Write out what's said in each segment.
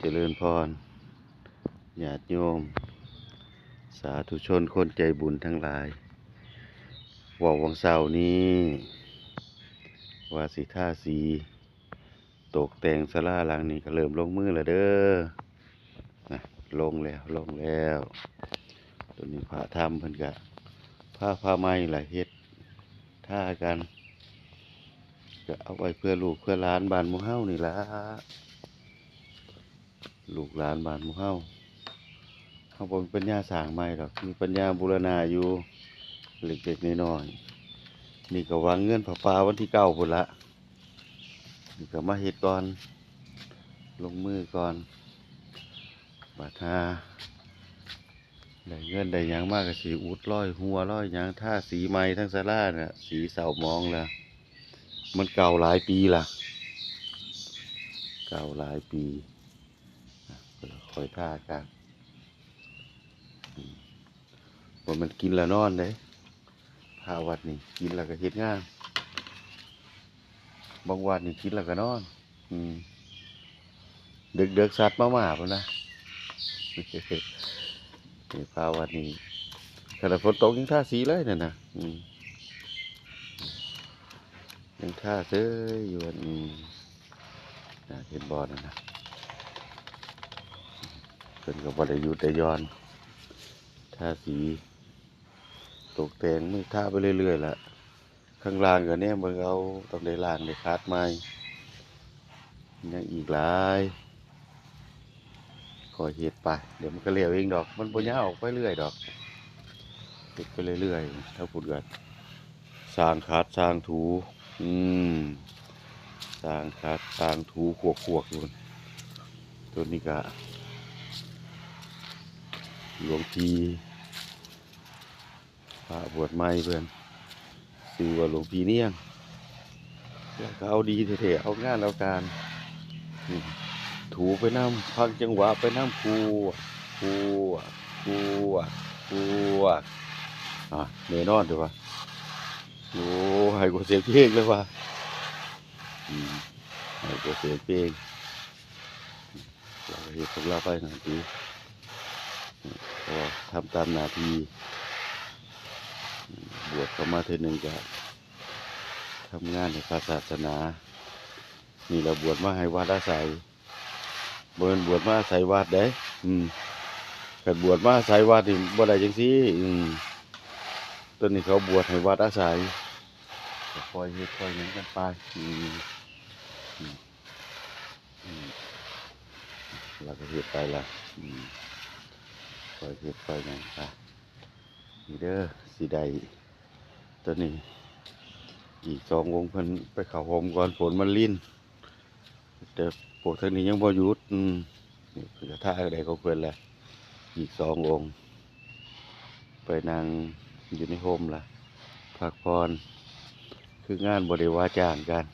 เจริญพรญาติโยม สาธุชนคนใจบุญทั้งหลายว่าวังเสาร์นี้ว่าสีท่าสี ตกแต่งสลาหลังนี้ก็เริ่มลงมือแล้วเด้อนะลงแล้วลงแล้ว ตัวนี้พระธรรมเพิ่นกะผ้าผ้าไหม้หลายเฮ็ดท่ากัน ก็เอาไว้เพื่อลูกเพื่อหลานบ้านหมู่เฮานี่ล่ะลูกหลานบ้านหมู่เฮาเฮาบ่มีปัญญาสร้างใหม่ดอกมีปัญญาบูรณาอยู่เล็กๆน้อยๆนี่ก็วางเงินผาป่าวันที่เก้าพุ่นละนี่ก็มาเฮ็ดก่อน ลงมือก่อนบาดหาได้เงินได้ยังมากก็สิอุดร้อยหัวร้อยยังท่าสีใหม่ทั้งศาลาน่ะสีเสามองแล้ว มันเก่าหลายปีล่ะเก่าหลายปีคอยท่ากันอืมว่ามันกินแล้วนอนเลยพาวัดนี่กินแล้วก็เฮ็ดงานบางวันนี่กินแล้วก็นอน อืมเดึกเด็กสัตว์มาหมาพุ่นนะนี่พาวัดนี่ขณะฝนตกยังท่าสีเลยเนั่นนะอืม ยังท่าเซ้ยอยู่อันนี้นะเห็นบอลนะนะเพิ่นก็บ่ได้หยุดได้หย้อนท่าสีตกแต่งมือท่าไปเรื่อยๆล่ะข้างล่างก็เนี่ยเบิ่งเอาต้องได้ล่างได้คาดไม้ยังอีกหลายคอยเฮ็ดไปเดี๋ยวมันก็เลี้ยวเองดอก มันบ่ยาออกไปเรื่อยดอกเฮ็ดไปเรื่อยๆถ้าพูดกันสร้างคาดสร้างถู อืมสร้างคัดสร้างถูขวกขวกๆอยู่ตัวนี้ก็หลวงพี่พระบวชใหม่เพื่อนชื่อว่าหลวงพี่เนี่ยงแล้วก็เอาดีเถอะๆเอางานเอาการ ถูไปน้ำพักจังหวะไปน้ำพูพูพูพูอะเนยนอนดี๋ยววะ โอ้ให้กูเสียงเพลงเลยว่ะอืมให้กูเสียงเพลงเราเห็นของเราไปหน่อยดีก็ทำตามนาทีบวชเข้ามาเทนึงจะทำงานในพระศาสนา นี่เราบวชมาให้วัดอาศัยบนบวชมาอาศัยวัดเด้อืมกับบวชมาอาศัยวัดนี่บ่ได้จังซี่ อืม ตอนนี้เขาบวชให้วัดอาศัยก็คอยเฮ็ดคอยหยังกันไปอืมอืมอืมเราก็เฮ็ดไปละอืมคอยเฮ็ดคอยหยังไปนี่เด้อสิได้ตัวนี้ อีกสองวงเพิ่นไปเข้าโฮมก่อนฝนมันลิ้นแต่พวกทางนี้ยังบ่หยุดอืมนี่เพิ่นก็ท่าอะไรของเพิ่นแหละอีกสององค์ไปนั่ง อยู่ในโฮมล่ะพักพรคืองานบริวาจ้างกัน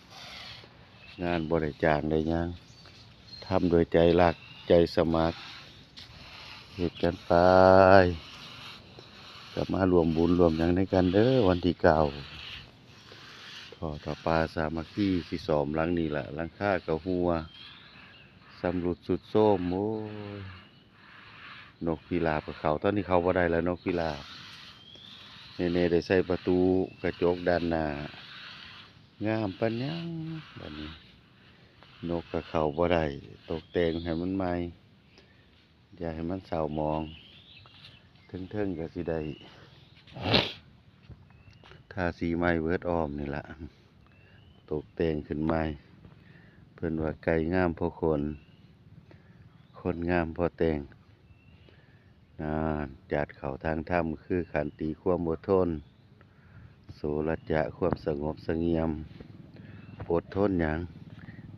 งานบริจางได้ยังทำโดยใจรักใจสมัครเหตุกันไปกลับมารวมบุญรวมอย่างในกันเด้อวันที่เก่าทอต่อปลาสามัคคีที่สอมหลังนี่แหละหลังค่ากระหัวสำรุดสุดโส้มโอ้ยนกพิราบกับเขาตอนนี้เขาบ่ได้แล้วนกพิราบ เนเน่ได้ใส่ประตูกระจกด้านหน้างามปัญญังบัดนี้ นกกับเขาบ่ได้ตกแต่งให้มันใหม่อย่าให้มันเศร้ามองเทิงๆก็สิได้ทาสีใหม่เวิร์ดออมนี่ละตกแต่งขึ้นใหม่เพิ่นว่าไก่งามพราะคน คนงามพราะแต่ง นานจัดเขาทางถ้ำคือขันติความอดทนโสรัจะความสงบสงี่ยมอดทนอย่าง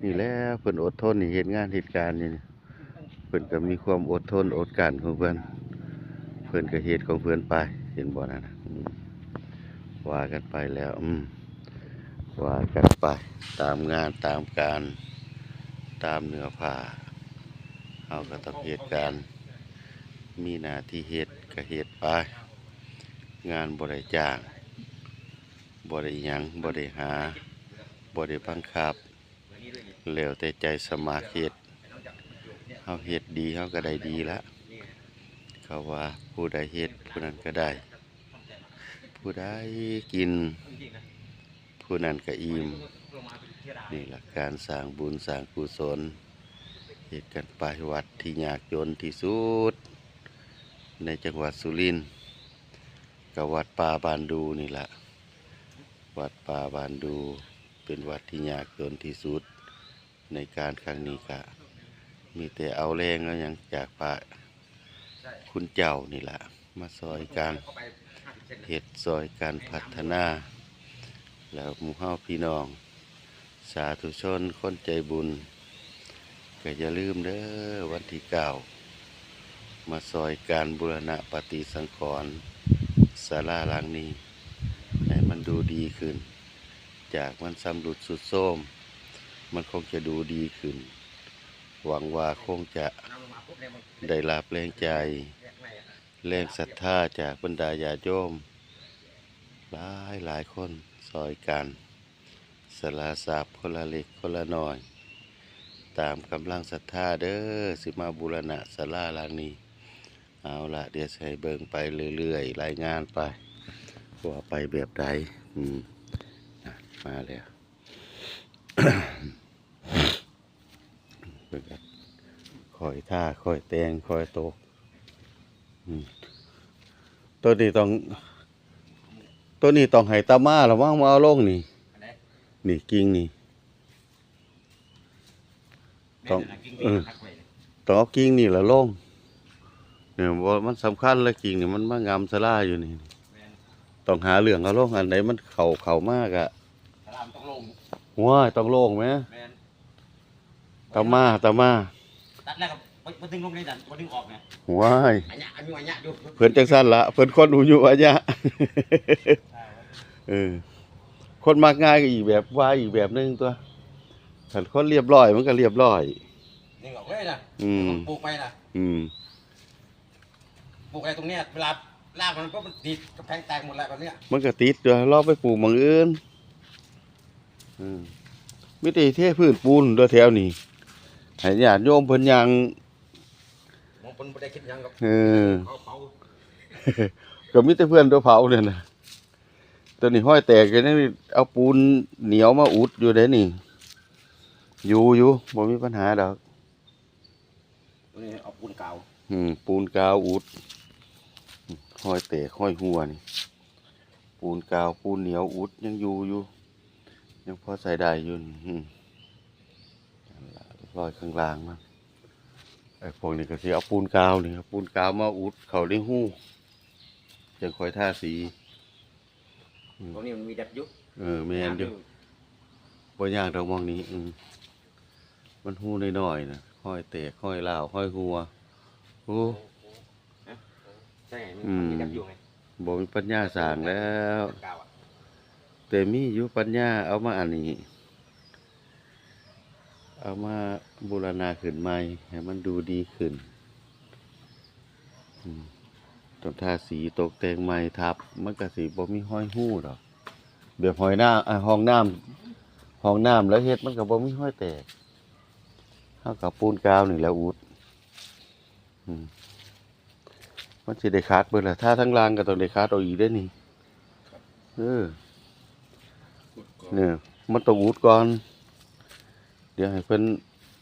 นี่แหล้วเพิ่นอดทนนี่เหตุงานเหตุการณ์นี่เพิ่นก็มีความอดทนอดกลั้นของเพิ่นเพิ่นก็เหตุของเพิ่นไป เห็นบ่นั่นนะว่ากันไปแล้วอืมว่ากันไปตามงานตามการตามเนื้อผ้าเอาก็ต้องเหตุการณ์ มีหน้าที่เฮ็ดก็เฮ็ดไปงานบ่ได้จ้างบ่ได้หยังบ่ได้หาบ่ได้บังคับแล้วแต่ใจสมัครเฮ็ดเฮาเฮ็ดดีเฮาก็ได้ดีละเขาว่าผู้ใดเฮ็ดผู้นั้นก็ได้ ผู้ใดกิน ผู้นั้นก็อิ่มนี่ล่ะการสร้างบุญสร้างกุศลเฮ็ดกันไปวัดที่ยากจนที่สุด ในจังหวัดสุรินทร์กับวัดป่าบานดูนี่แหละวัดป่าบานดูเป็นวัดที่ยากจนที่สุดในการครั้งนี้ก็มีแต่เอาแรงเอาหยังจากพระคุณเจ้านี่แหละมาซอยการเห็ดซอยการพัฒนา แล้วหมู่เฮาพี่น้อง สาธุชนคนใจบุญก็อย่าลืมเด้อวันที่เก้า มาซอยการบูรณะปฏิสังขรณ์ศาลาหลังนี้ ให้มันดูดีขึ้น จากมันสำรุดสุดโทมมันคงจะดูดีขึ้น หวังว่าคงจะได้รับแรงใจแรงศรัทธาจากบรรดาญาโยม หลายหลายคนซอยกันสลาสาบคนละเล็กคนละน้อย ตามกำลังศรัทธาเด้อสิมาบูรณะศาลาลังนี้ เอาละเดี๋ยวใช้เบิ่งไปเรื่อยๆรายงานไปว่าไปแบบใดอืมอะมาแล้วเบิ่งกันคอยท่าคอยแตงคอยโตกอืมตัวนี้ต้อง ตัวนี้ต้องให้ตามาหรือว่ามาเอาลงนี่ นี่กิ่งนี่ต้องเออต้องเอากิ่งนี่ละลง เนี่ยว่ามันสำคัญเลยกิ่งนี่มันมางามสลาอยู่นี่ต้องหาเหลืองเอาลงอันไหนมันเข่าเข่ามากอะสลามต้องลงว้ายต้องโล่งไหมแมนตามาตามาตัดแล้วก็มาดึงลงในดันมาดึงออกไงว้ายอันเนี้ยอันนี้อันเนี้ยหยุดเพิ่นจังสั้นละเพิ่นคนอูอยู่อะยะ เออคนมักง่ายก็อีกแบบว่าอีกแบบหนึงตัวถ้าคนเรียบร้อยมันก็เรียบร้อยดึงออกเลยนะอืม ปลูกไปนะอืมป ลูกอะไรตรงเนี้ยเวลาลากมันก็มันติดกระแพงแตกหมดแล้วแบบเนี้ยมันก็ติดตัวรอบไปปลูกหมองอื่นอืมมิติเทพื้นปูนตัวแถวนี้ให้ญาติโยมเพิ่นยัง มองคนไม่ได้คิดหยังกับเออ เขาเผาก็มีแต่เพื่อนตัวเผาเนี่ยนะตัวนี้ห้อยแตกกันนี่เอาปูนเหนียวมาอุดอยู่เด้นี่ อยู่อยู่บ่มีปัญหาดอก ตัวนี้เอาปูนกาวอืมปูนกาวอุด ห้อยแตกห้อยหัวนี่ ปูนกาวปูนเหนียวอุดยังอยู่อยู่ ยังพอใส่ได้อยู่นี่อืมนั่นล่ะรอยข้างล่างมันไอ้พวกนี้ก็สิเอาปูนกาวนี่ครับปูนกาวมาอุดเขาได้หู้จังคอยท่าสีตรงนี้มันมีดับยุบเออแม่นอยู่บ่ยากดอกมองนี้ อืมมันหู้น้อยๆนะห้อยแตกห้อยลาวห้อยหัวโอ้ ใช่ไงมันอืมมีดับยุบไงบ่มีปัญญาสร้างแล้วกาวอะแต่มีอยู่ปัญญาเอามาอันนี้ เอามาบูรณาขึ้นใหม่ให้มันดูดีขึ้นอืมต้องทาสีตกแต่งใหม่ทับ มันก็สิบ่มีห้อยหู้ดอกแบบหอยน้ำอะห้องน้ำห้องน้ำแล้วเฮ็ดมันก็บ่มีห้อยแตกเฮากับปูนกาวนี่แหล้วอุดอืม มันสิได้คัดเบิดล่ะถ้าทั้งล่างก็ต้องได้คัดเอาอีกเด้อนี่เออเนี่ยมันต้องอุดก่อน เดี๋ยวให้เพิ่น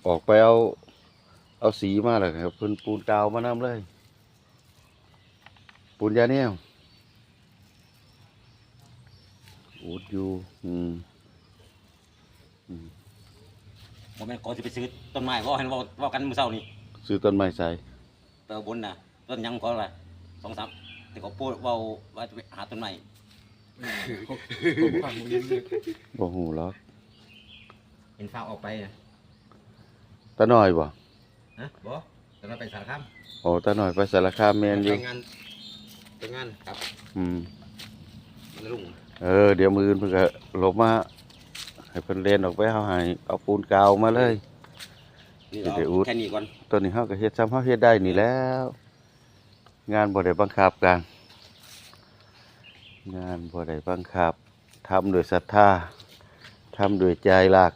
ออกไปเอา เอาสีมาแล้วครับเพิ่นปูนกาวมานำเลย ปูนยาแนวอุดอยู่อืมผมแม่นก่อนจะไปซื้อต้นไม้ว่าเห็นว่าว่ากันมื้อเช้านี่ซื้อต้นไม้ใส่เตอบนน่ะ ต้นยังก็อะไรสองสามแต่ก็พูดว่าว่าจะไปหาต้นไม้บ่หูหรอกเห็นฟ้าออกไปนะตาน้อยบ่ฮะบ่ตอนนั้นไปสารคามโอ้ตาน้อยไปสารคามแม่นอยู่ไปงานไปงานครับ อืมมันรุ่งเออ เดี๋ยวมืออนเพิ่นก็ลบมาให้เพิ่นเล่นออกไปเฮาให้เอาปูนกาวมาเลยนี่เดี๋ยวเอาอุดแค่นี้ก่อนตัวนี้เฮาก็เฮ็ดซ้ำเฮาเฮ็ดได้นี่แหล้ว งานบ่ได้บังคับกัน งานบ่ได้บังคับทำโดวยศรัทธาทำโดวยใจรัก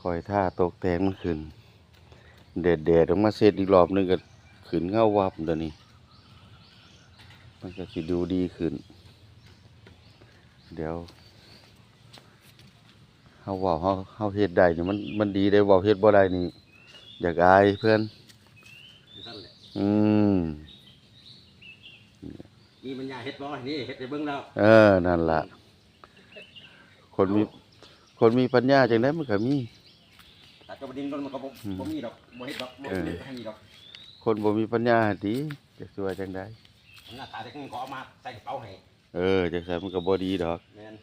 คอยท่าตกแต่งมันขึ้นเด็ดเด็ดออกมาเสร็จอีกรอบนึงก็ขึ้นเงาวับเดี๋ยวนี้ มันก็สิดูดีขึ้น เดี๋ยวเฮาว้าเฮาเฮาเฮ็ดได้นี่มันมันดีได้ว้าเฮ็ดบ่ได้นี่อยากอายเพื่อน อืม นี่มันยาเฮ็ดบ่นี่เฮ็ดไปเบิ่งแล้วเออ นั่นล่ะ คนมี คนมีปัญญาจังได๋มันก็มีแต่ก็บ่ดินมันก็บ่อืมบ่มีดอกบ่เฮ็ดดอกบ่เออ เฮ็ดให้ดอกคนบ่มีปัญญาติจะสวยจังได๋หน้าตาแต่ก็เอามาใส่กระเป๋าให้เออจังซั่นมันก็บ่ดีดอก แม่น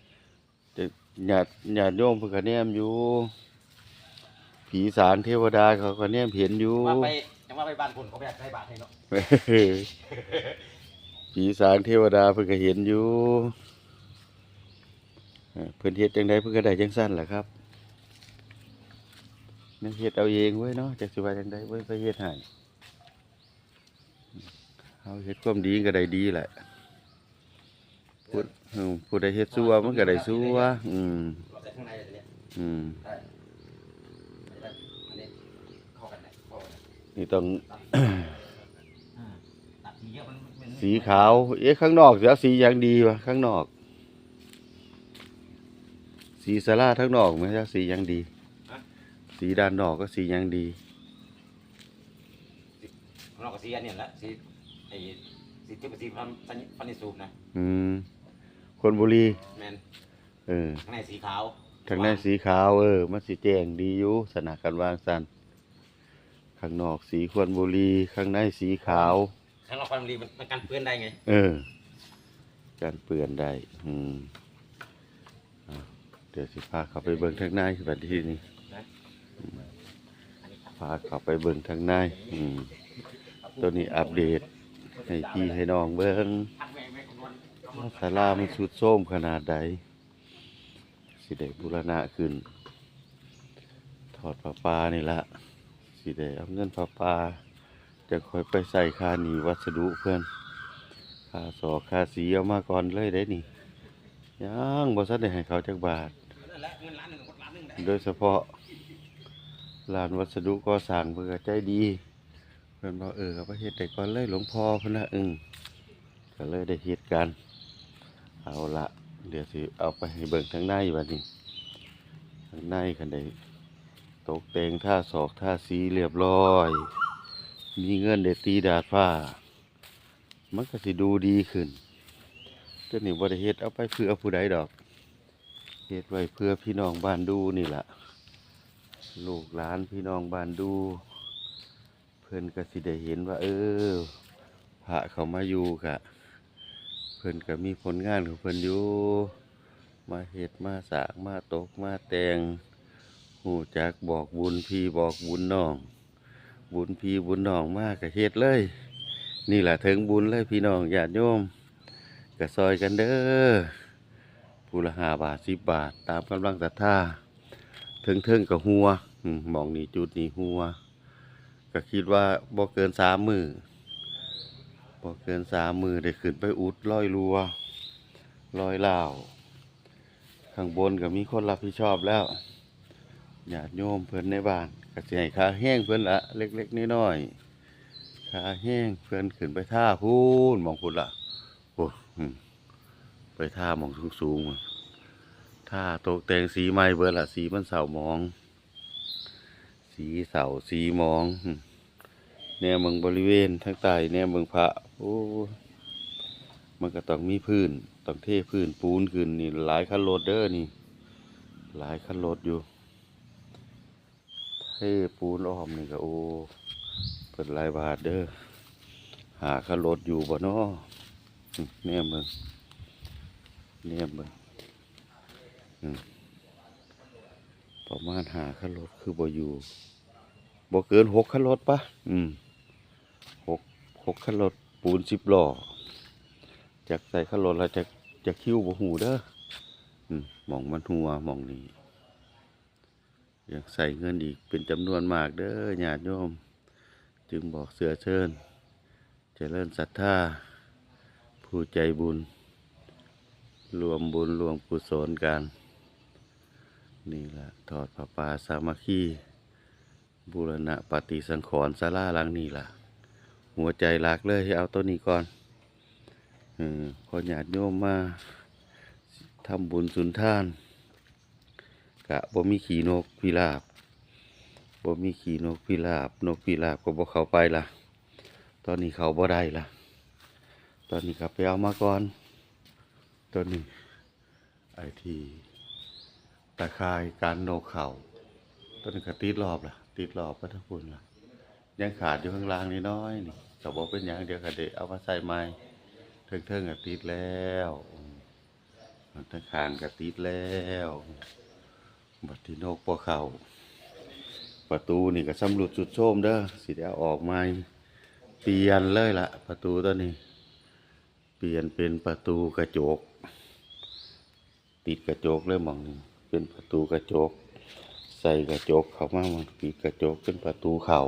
จะญาติญาติโยมเพิ่นก็แนมอยู่ ผีสางเทวดาเขาก็แนมเห็นอยู่ ว่าไปังว่าไปบ้านพุ่นเขาไปใส่บาตรให้เนาะผีสางเทวดาเพิ่นก็เห็นอยู่เพิ่อนเฮ็ดจังไดเพิ่นก็ได้จังซั่นล่ะครับนั่นเฮ็ดเอาเองเว้ยเนาะจักสิว่าจังไดเว้ยไปเฮ็ดให้เฮาเฮ็ดความดีก็ได้ดีแหละพูดเออผู้ใดเฮ็ดซัวมันก็ได้ซัวอืมเราใส่ข้างในเลยเนี่ยอืม ได้ได้อันนี้เข้ากันได้เข้ากั นได้นี่ต้องอ่าตัดทีเยอะมันมันสีขาว เอ๊ะข้างนอกเสียสีอย่างดีวะข้างนอก สีสลาทั้งนอกไหมจ๊ะสีอย่างดี สีด้านนอกก็สีอย่างดีข้างนอกก็สีอันนี้แหละสีไอ้สีที่เป็นสีพันพันพันนิสูบนะอืมคนบุรีแมนเออข้างในสีขาวทางในสีขาวเออ มันสีแจ้งดีอยู่สนากันวางสัน ข้างนอกสีควนบุรี ข้างในสีขาว ข้างนอกความดีมันมันกันเปื้อนได้ไง เออ การเปื่อนได้ อืมอะเดี๋ยวสิพาเขาไปเบิ่งทางในบัดทีนี้พาเขาไปเบิ่งทางในอืมตัวนี้อัปเดต ให้พี่ให้น้องเบิ่งพักแม่แม่คำนวณคำนวว่าณศาลามันสุดโทรมขนาดใด สิได้บูรณะขึ้น ถอดผ้าป่านี่ละ สิได้เอาเงินผ้าป่าจะคอยไปใส่ค่าหนีวัสดุเพื่อนค่าสอค่าสีเอามาก่อนเลยได้นี่ยังบ่ทันได้ให้เขาจักบาท โดยเฉพาะลานวัสดุก่อสร้างเพื่อใจดีเพื่อนบอกเออเอาไปเฮ็ดแต่ก่อนเลยหลวงพ่อเพิ่นนะอึงก็เลยได้เฮ็ดกัน เอาละเดี๋ยวสิเอาไปให้เบิ่งทางในบัดนี้ทางในคันได้ ตกแต่งท่าศอกท่าสีเรียบร้อย มีเงินได้ตีดาดฟ้า มันก็สิดูดีขึ้นตัวนี้บ่ได้เฮ็ดเอาไปเพื่อผู้ใดดอกเฮ็ดไว้เพื่อพี่น้องบ้านดูนี่แหละลูกหลานพี่น้องบ้านดู เพิ่อนก็สิได้เห็นว่า เออพระเขามาอยู่กะ เพิ่อนก็มีผลงานของเพิ่อนอยู่ มาเฮ็ดมาสางมาตกมาแต่ง หูจักบอกบุญพี่บอกบุญน้อง บุญพี่บุญน้องมากก็เฮ็ดเลย นี่แหละถึงบุญเลยพี่น้องญาติโยมก็ซอยกันเด้อผู้ละห้าบาทสิบบาท ตามกำลังศรัทธาถึงเทิงกับหัวมองนี่จุดนี่หัว ก็คิดว่าบ่เกินสามมือบ่เกินสามมือได้ขึ้นไปอุดร้อยรัวร้อยเล่าข้างบนก็มีคนรับผิดชอบแล้ว ญาติโยมเพิ่นในบ้านก็สิให้ค่าแห้งเพิ่นละเล็กๆน้อยๆค่าแห้งเพิ่นขึ้นไปท่าพูนมองพุ่นละโอ้ไปท่ามองสูงๆอะท่าตกแต่งสีไม้เบิดละสีมันเสามอง สีเสาสีมองหึแนวเมืองบริเวณทางใต้แนวเมืองพระโอ้มันก็ต้องมีพื้นต้องเทพื้นปูนขึ้นนี่หลายคันรถเด้อนี่ หลายคันรถอยู่ ปูนอ้อมนี่ก็โอ้เปิดลายบาทเด้อหาคันรถอยู่บ่เนาะหึแนวเมืองเนี่ยเบิ่งประมาณหาคันรถคือบ่อยู่บ่เกินหกคันรถปะอืมหกหกคันรถปูนสิบหล้อจากใส่คันรถแล้วจะจะคิ้วบ่หูเด้อมองมันหัวมองนี้ ยังใส่เงินอีกเป็นจำนวนมากเด้อญาติโยม จึงบอกเสือเชิญเจริญศรัทธาผู้ใจบุญ รวมบุญรวมกุศลกัน นี่แหละทอดผ้าป่าสามัคคีบูรณะปฏิสังขรณ์ศาลาหลังนี่ล่ะ หัวใจหลักเลยให้เอาตัวนี้ก่อนเออพอญาติโยมมาทำบุญสุนทาน กะบ่มีขี่นกพิราบบ่มีขี่นกพิราบ นกพิราบก็บ่เข้าไปล่ะ ตอนนี้เขาบ่ได้ล่ะ ตอนนี้ก็ไปเอามาก่อน ตอนนี้ไอทีตะคายการนกเขาตอนนี้ก็ติดรอบล่ะ ติดรอบพระทคุณล่ะ ยังขาดอยู่ข้างล่างนิดน้อยนี่ก็บอกเป็นอย่างเดียวกันเดเอามาใส่ไม้เทิงเทิงๆก็ติดแล้วทั้งคางก็ติดแล้ว บัดที่นกปอเขาประตูนี่ก็สำรุดสุดโทมเด้อสิได้ออกไม้เปลี่ยนเลยละประตูตัวนี้ เปลี่ยนเป็นประตูกระจก ติดกระจกเลยมองนี่เป็นประตูกระจก ใส่กระจกเข้ามามันปิดกระจกเป็นประตูเข่า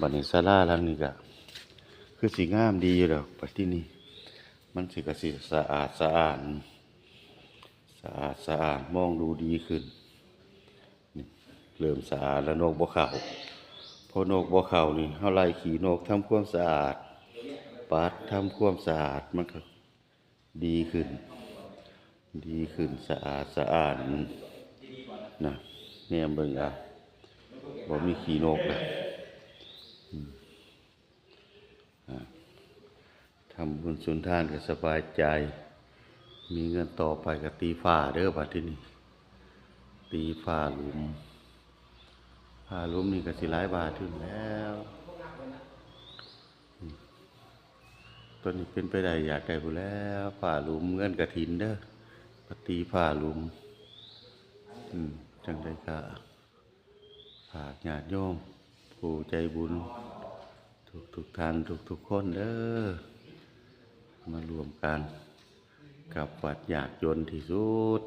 บัดนี้ศาลาหลังนี้ก็คือสีงามดีอยู่แล้วปัดที่นี่มันสิกระสิสะอาดสะอาดสะอาดสะอาดมองดูดีขึ้น เริ่มสะอาดแล้วนกบ่เข้าพอนกบ่เข้านี่เฮาไล่ขี่นกทำความสะอาดปัดทำความสะอาดมันก็ดีขึ้น ดีขึ้นสะอาดสะอาดนะเนี่ยเบิ่งอะบ่มีขี้นกนะทำบุญสุนทานก็สบายใจ มีเงินต่อไปก็ตีฟ้าเด้อบัดที่นี่ตีฟ้าหลุม ฟ้าลุมนี่ก็สิหลายบาทถึงแล้วต้นนี้เป็นไปได้อยากได้ผู้แล้วฟ้าลุมเงินกระถินเด้อปตีฟ้าลุมอืมจังได้ก็ฝากญาติโยมผู้ใจบุญ ทุกทุกท่านทุกทุกคนเด้อมารวมกันกับวัดยากจนที่สุด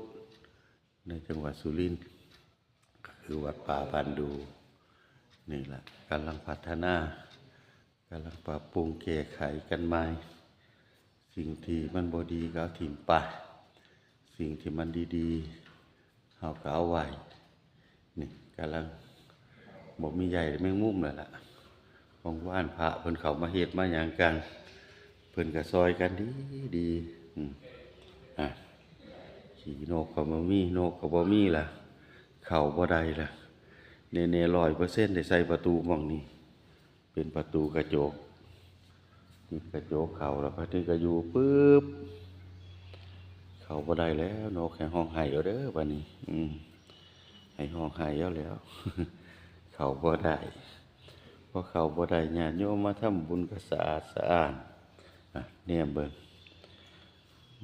ในจังหวัดสุรินทร์ คือวัดป่าบันดูนี่แหละกำลังพัฒนากำลังปรับปรุงแก้ไขกันใหม่สิ่งที่มันบดีก็ถิ่มไปสิ่งที่มันดีๆเฮาก็เอาไว้นี่กำลังบอกมีใหญ่แม่งมุมแล้วล่ะของว่านพระเพิ่นเขามาเฮ็ดมาหยังกัน เพิ่นก็ซอยกันดีดีอืมอะขี่นกก็บ่มีนกก็บ่มีล่ะ เข้าบ่ได้ล่ะแน่ๆ100%ได้ใส่ประตูม่องนี้ เป็นประตูกระจกมีกระจกเข้าแล้วพอถึงก็อยู่ปึ๊บเข่าบ่ได้แล้วนกให้ห้องไห้เอาเด้อบัดนี้ อืมให้ห้องไห้เอาแล้ว เข่าบ่ได้เพราะเข่าบ่ได้ญาติโยมมาทำบุญก็สะอาดสะอาดเนี่ยเบิ่ง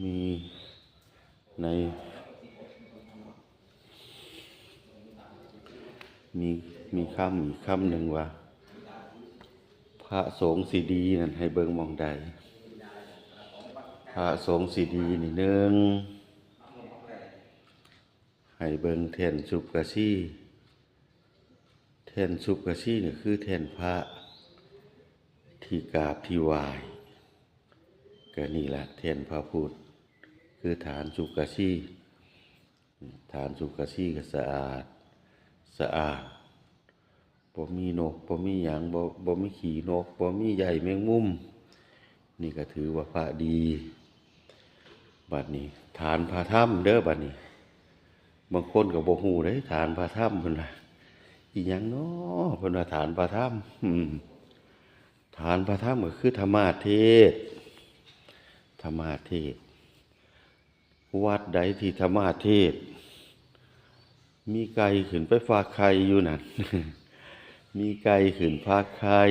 มีใน มีมีคำอีกคำหนึ่งว่า พระสงฆ์สีดีนั่นให้เบิ่งมองใดพระสงฆ์สีดีนี่หนึ่งให้เบิงแท่นสุปกะชีแท่นสุปกะชีนี่คือแท่นพระที่กราบที่ไหวายก็นี่แหละแท่นพระพุทธคือฐานสุปกะชีฐานสุปกะชีก็สะอาด สะอาดบ่มีนกบ่มีหยังบ่บ่มีขี่นกบ่มีใหญ่แมงมุม นี่ก็ถือว่าพระดี บัดนี้ ฐานพระถ้ำเด้อบัดนี้ บางคนก็บ่ฮู้เด้ฐานพระถ้ำเพิ่นว่าอีหยังเนาะเพิ่นว่าฐานพระถ้ำอืมฐานพระถ้ำก็คือธรรมาเทศน์ธรรมาเทศน์วัดใดที่ธรรมาเทศน์ มีไก่ขึ้นไปฝากไข่อยู่นั่น มีไก่ขึ้นฝากไข่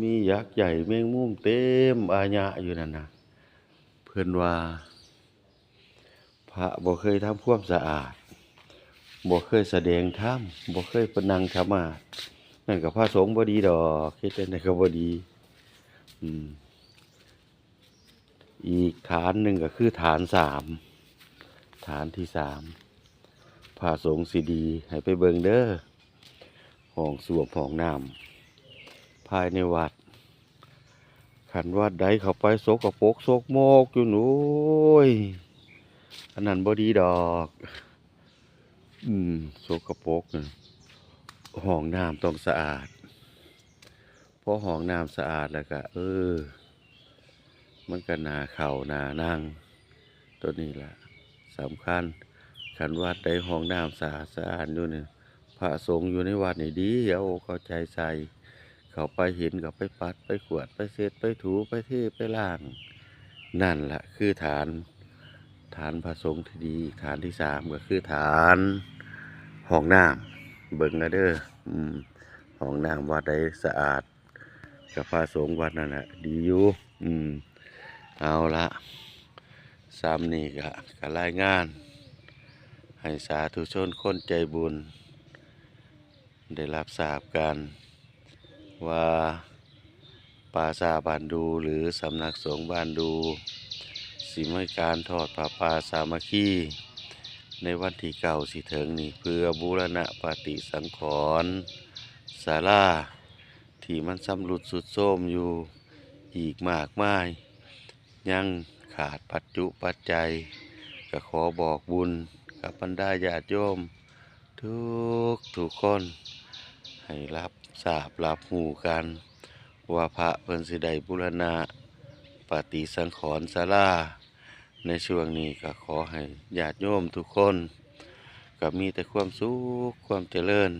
มียักษ์ใหญ่แมงมุมเต็มอาญะอยู่นั่นนะเพื่อนว่า พระบ่เคยทำความสะอาด บ่เคยแสดงธรรมบ่เคยประนังธรรมานั่นก็พระสงฆ์บ่ดีดอกคิดจังไดก็บ่ดี อืม อีกฐานหนึ่งก็คือฐานสาม ฐานที่สาม พระสงสิดี ให้ไปเบิงเด้อห้องสวมห้องน้ำภายในวัดขันวัดใดเข้าไปโซกปรกโซกโมกอยู่หนูยอันนั้นบอดีดอก อืมโสกปรกน่ะห้องน้ำต้องสะอาดเพราะห้องน้ำสะอาดแล้วก็เออ มันก็น่าเข้าน่านั่ง ตัวนี้ละสำคัญ คันวัดได้ห้องน้ำสะอาดสะอาดอยู่เนี่ยพระสงฆ์อยู่ในวัดนี่ดีเอาอเข้าใจใส่เขาไปเห็นก็ไปปัดไปขวดไปเช็ดไปถูไปเทไปล้าง นั่นแหละคือฐาน ฐานพระสงฆ์ที่ดีฐานที่สามก็คือฐานห้องน้ำเบิ่งนะเด้อห้องน้ำวัดใดสะอาดกับพระสงฆ์วัดนั่นแหละดีอยู่อืมเอาละสามนี่ก็ก็รายงาน ให้สาธุชนคนใจบุญ ได้รับทราบกันว่าปราสาบานดูหรือสำนักสงฆ์บานดูสิมการทอดผ้าป่าสามัคคีในวันที่เก่าสิเถิงนี่เพื่อบูรณะปฏิสังขรณ์ศาลาที่มันสำรุดสุดโทมอยู่อีกมากมาย ยังขาดปัจจุปัจจัยก็ขอบอกบุญ กับบรรดาญาติโยม ทุกทุกคน ให้รับทราบรับหูกัน ว่าพระเพิ่นสิได้บุรณะปฏิสังขรณ์ศาลาในช่วงนี้ก็ขอให้ญาติโยมทุกคน ก็มีแต่ความสุขความเจริญ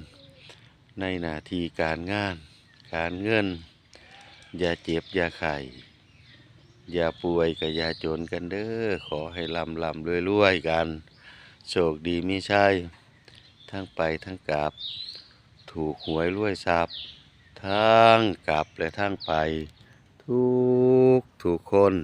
ในหน้าที่การงาน การเงิน อย่าเจ็บอย่าไข้อย่าป่วยกับอย่าจนกันเด้อขอให้ลำลำรวยรวยกัน โชคดีมีชัยทั้งไปทั้งกลับ ถูกหวยรวยทรัพย์ทั้งกลับและทั้งไป ทุกทุกคน